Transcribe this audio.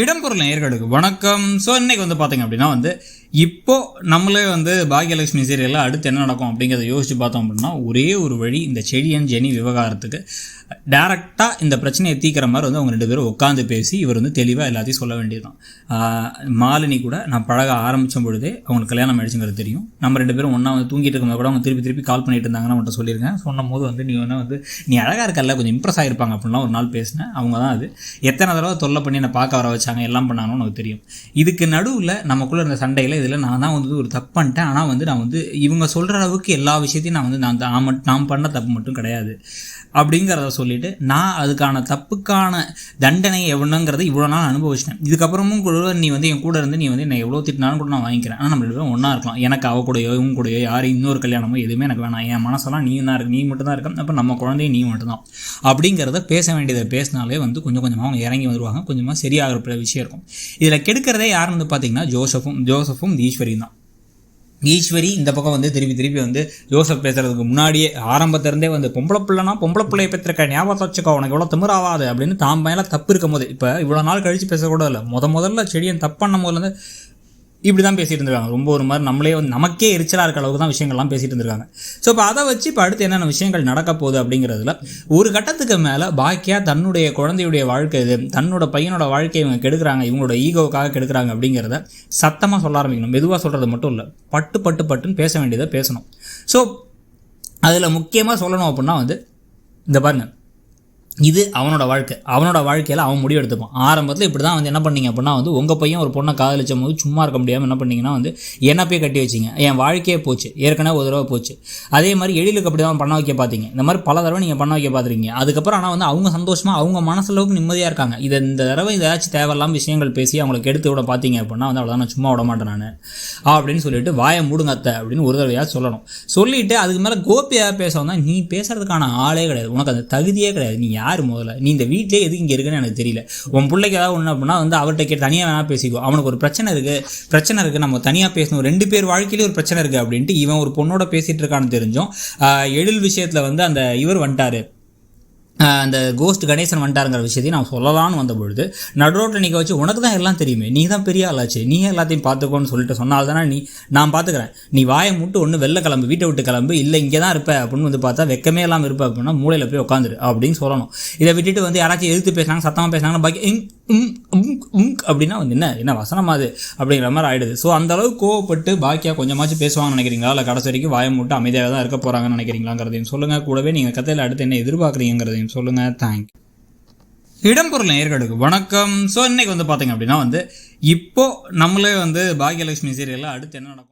இடம்பொருள் நேயர்களுக்கு. வணக்கம். ஸோ இன்னைக்கு வந்து பார்த்தீங்க அப்படின்னா வந்து இப்போ நம்மளே வந்து பாக்யலட்சுமி சீரியலில் அடுத்து என்ன நடக்கும் அப்படிங்கிறத யோசிச்சு பார்த்தோம் அப்படின்னா ஒரே ஒரு வழி இந்த செடியன் ஜெனி விவகாரத்துக்கு டேரெக்டாக இந்த பிரச்சனையை தீக்கிற மாதிரி வந்து அவங்க ரெண்டு பேரும் உட்காந்து பேசி இவர் வந்து தெளிவாக எல்லாத்தையும் சொல்ல வேண்டியதுதான். மாலினி கூட நான் பழக ஆரம்பித்த பொழுதே அவங்களுக்கு கல்யாணம் ஆயிடுச்சுங்கிறது தெரியும். நம்ம ரெண்டு பேரும் ஒன்றா வந்து தூங்கிட்டு இருக்கும்போது கூட அவங்க திருப்பி திருப்பி கால் பண்ணிட்டு இருந்தாங்கன்னு அவன்கிட்ட சொல்லியிருக்கேன். சொன்னும் போது வந்து நீ ஒன்றா வந்து நீ அழகாக இருக்கல்ல கொஞ்சம் இம்ப்ரெஸ் ஆகிருப்பாங்க அப்படின்லாம் ஒரு நாள் பேசினேன். அவங்க தான் அது. எத்தனை தடவை தொல்லை பண்ணி என்னை பார்க்க வர வச்சாங்க எல்லாம் பண்ணாங்கன்னு நமக்கு தெரியும். இதுக்கு நடுவில் நமக்குள்ளே இருந்த சண்டையில் இதில் நான் தான் வந்து ஒரு தப்பு பண்ணிட்டேன். ஆனால் வந்து நான் வந்து இவங்க சொல்கிற அளவுக்கு எல்லா விஷயத்தையும் நான் வந்து நான் தான் நான் பண்ண தப்பு மட்டும் கிடையாது. அப்படிங்கிறத சொல்லிட்டு நான் அதுக்கான தப்புக்கான தண்டனை எவ்வளோங்கிறத இவ்வளோ நாள் அனுபவிச்சிட்டேன். இதுக்கப்புறமும் கூட நீ வந்து என் கூட இருந்து நீ வந்து என்னை எவ்வளோ திட்டினாலும் கூட நான் வாங்கிக்கிறேன். ஆனால் நம்ம ஒன்றா இருக்கலாம். எனக்கு அவ கூடயோ இவங்க கூடயோ யாரும் இன்னொரு கல்யாணமோ எதுவுமே எனக்கு வேணாம். என் மனசெல்லாம் நீ தான் இருக்கு. நீ மட்டும் தான் இருக்க. அப்போ நம்ம குழந்தையும் நீ மட்டும்தான். அப்படிங்கிறத பேச வேண்டியதை பேசினாலே வந்து கொஞ்சம் கொஞ்சமாக அவங்க இறங்கி வருவாங்க கொஞ்சமாக சரியாகிற விஷயம் இருக்கும். இதில் கெடுக்கிறதே யாருன்னு பார்த்தீங்கன்னா ஜோசஃபும் ஜோசஃபும் ஈஸ்வரியும் தான். ஈஸ்வரி இந்த பக்கம் வந்து திருப்பி திருப்பி வந்து ஜோசப் பேசுறதுக்கு முன்னாடியே ஆரம்பத்திலேருந்தே வந்து பொம்பளை பிள்ளைனா பொம்பளை பிள்ளையை பெற்றிருக்க ஞாபகத்தை வச்சுக்கோ உனக்கு எவ்வளோ திமிராவாது அப்படின்னு தான் மேலே தப்பு இருக்கும் போது இப்போ இவ்வளோ நாள் கழித்து பேசக்கூட இல்லை. முத முதல்ல செடியன் தப்பு பண்ணும் போதுல இப்படி தான் பேசிகிட்டு இருந்திருக்காங்க. ரொம்ப ஒரு மாதிரி நம்மளே வந்து நமக்கே எரிச்சலாக இருக்க அளவுக்கு தான் விஷயங்கள்லாம் பேசிகிட்டு இருந்திருக்காங்க. ஸோ இப்போ அதை வச்சு இப்போ அடுத்து என்னென்ன விஷயங்கள் நடக்க போகுது அப்படிங்கிறதுல ஒரு கட்டத்துக்கு மேலே பாக்கியா தன்னுடைய குழந்தையுடைய வாழ்க்கை இது தன்னோட பையனோட வாழ்க்கையை இவங்க கெடுக்குறாங்க இவங்களோட ஈகோவுக்காக கெடுக்கிறாங்க அப்படிங்கிறத சத்தமாக சொல்ல ஆரம்பிக்கணும். மெதுவாக சொல்கிறது மட்டும் இல்லை பட்டு பட்டு பட்டுன்னு பேச வேண்டியதை பேசணும். ஸோ அதில் முக்கியமாக சொல்லணும் அப்படின்னா வந்து இந்த பாருங்க இது அவனோட வாழ்க்கை. அவனோட வாழ்க்கையில் அவன் முடிவு எடுத்துப்பான். ஆரம்பத்தில் இப்படி தான் வந்து என்ன பண்ணீங்க அப்படின்னா வந்து உங்கள் பையன் ஒரு பொண்ணை காதலிச்சும் போது சும்மா இருக்க முடியாமல் என்ன பண்ணீங்கன்னா வந்து என்ன போய் கட்டி வச்சிங்க. என் வாழ்க்கையே போச்சு. ஏற்கனவே ஒரு தடவை போச்சு. அதே மாதிரி எழிலுக்கு அப்படி தான் பண்ண வைக்க பார்த்தீங்க இந்த மாதிரி பல தடவை நீங்கள் பண்ண வைக்க பார்த்துருக்கீங்க அதுக்கப்புறம் ஆனால் வந்து அவங்க சந்தோஷமாக அவங்க மனசளவுக்கு நிம்மதியாக இருக்காங்க. இதை இந்த தடவை ஏதாச்சும் தேவையில்லாம விஷயங்கள் பேசி அவங்களுக்கு எடுத்து விட பார்த்தீங்க அப்படின்னா வந்து அவ்வளோதான் நான் சும்மா விட மாட்டேன் நான். அப்படின்னு சொல்லிட்டு வாயை மூடுங்க அத்தை அப்படின்னு ஒரு தடவையாக சொல்லணும். சொல்லிட்டு அதுக்கு மேலே கோபியாக பேச வந்தால் நீ பேசுறதுக்கான ஆளே கிடையாது. உனக்கு அந்த தகுதியே கிடையாது. நீ யார் முதல்ல? நீ இந்த வீட்டிலே எதுக்கு இங்கே இருக்குன்னு எனக்கு தெரியல. உன் பிள்ளைக்கு ஏதாவது ஒன்று அப்படின்னா வந்து அவர்கிட்ட கேட்டு தனியாக வேணால் பேசிக்கோ. அவனுக்கு ஒரு பிரச்சனை இருக்குது பிரச்சனை இருக்குது நம்ம தனியாக பேசணும். ரெண்டு பேர் வாழ்க்கையிலே ஒரு பிரச்சனை இருக்குது அப்படின்ட்டு இவன் ஒரு பொண்ணோட பேசிகிட்டு இருக்கான்னு தெரிஞ்சும் எழில் விஷயத்தில் வந்து அந்த இவர் வந்துட்டாரு. அந்த கோஸ்ட் கணேசன் வந்துட்டாருங்கிற விஷயத்தையும் நான் சொல்லலாம்னு வந்த பொழுது நடுரோட்டில் நிற்க வச்சு உனக்கு தான் எல்லாம் தெரியுமே. நீ தான் பெரிய ஆளாச்சு. நீ எல்லாத்தையும் பார்த்துக்கோன்னு சொல்லிட்டு சொன்னால் தானே நீ நான் பார்த்துக்கிறேன். நீ வாயை மூட்டு ஒன்று வெளில கிளம்பு வீட்டை விட்டு கிளம்பு இல்லை இங்கே தான் இருப்ப அப்படின்னு வந்து பார்த்தா வெக்கமே இல்லாமல் இருப்ப அப்படின்னா மூலையில் போய் உட்காந்துரு அப்படின்னு சொல்லணும். இதை விட்டுட்டு வந்து யாராச்சும் எதிர்த்து பேசுனாங்க சத்தமாக பேசுனாங்கன்னா பாக்கி இங், உம், உம், உம் அப்படின்னா வந்து என்ன என்ன வசனமா அது அப்படிங்கிற மாதிரி ஆகிடுது ஸோ அந்த அளவுக்கு கோவப்பட்டு பாக்கியா கொஞ்சமாச்சும் பேசுவாங்கன்னு நினைக்கிறீங்களா? இல்லை கடைசி வரைக்கும் வாயை மூட்டு அமைதியாக தான் இருக்க போகிறாங்கன்னு நினைக்கிறீங்களாங்கிறதையும் சொல்லுங்கள் கூடவே நீங்கள் கதையில் அடுத்து என்ன எதிர்பார்க்குறீங்கிறதையும் சொல்லுங்கள் தேங்க் இடம்பொருள் நேயர்களுக்கு வணக்கம். ஸோ இன்னைக்கு வந்து பார்த்தீங்க அப்படின்னா வந்து இப்போ நம்மளே வந்து பாக்யலட்சுமி சீரியலில் அடுத்து என்ன நடக்கும்?